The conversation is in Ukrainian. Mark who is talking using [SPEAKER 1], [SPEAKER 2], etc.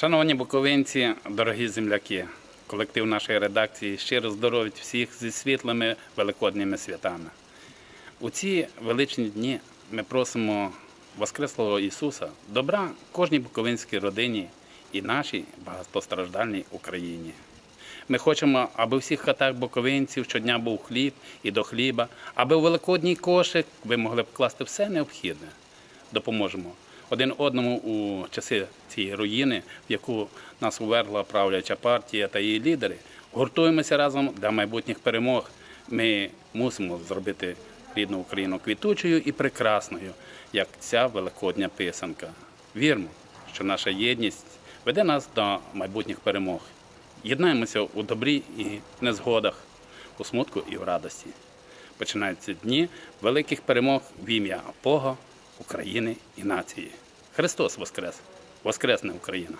[SPEAKER 1] Шановні буковинці, дорогі земляки, колектив нашої редакції щиро здоровить всіх зі світлими великодніми святами. У ці величні дні ми просимо Воскреслого Ісуса добра кожній буковинській родині і нашій багатостраждальній Україні. Ми хочемо, аби у всіх хатах буковинців щодня був хліб і до хліба, аби у великодній кошик ви могли б вкласти все необхідне. Допоможемо один одному у часи цієї руїни, в яку нас увергла правляча партія та її лідери. Гуртуємося разом для майбутніх перемог. Ми мусимо зробити рідну Україну квітучою і прекрасною, як ця великодня писанка. Вірмо, що наша єдність веде нас до майбутніх перемог. Єднаємося у добрі і незгодах, у смутку і в радості. Починаються дні великих перемог в ім'я Бога, України і нації. Христос Воскрес! Воскресне Україна!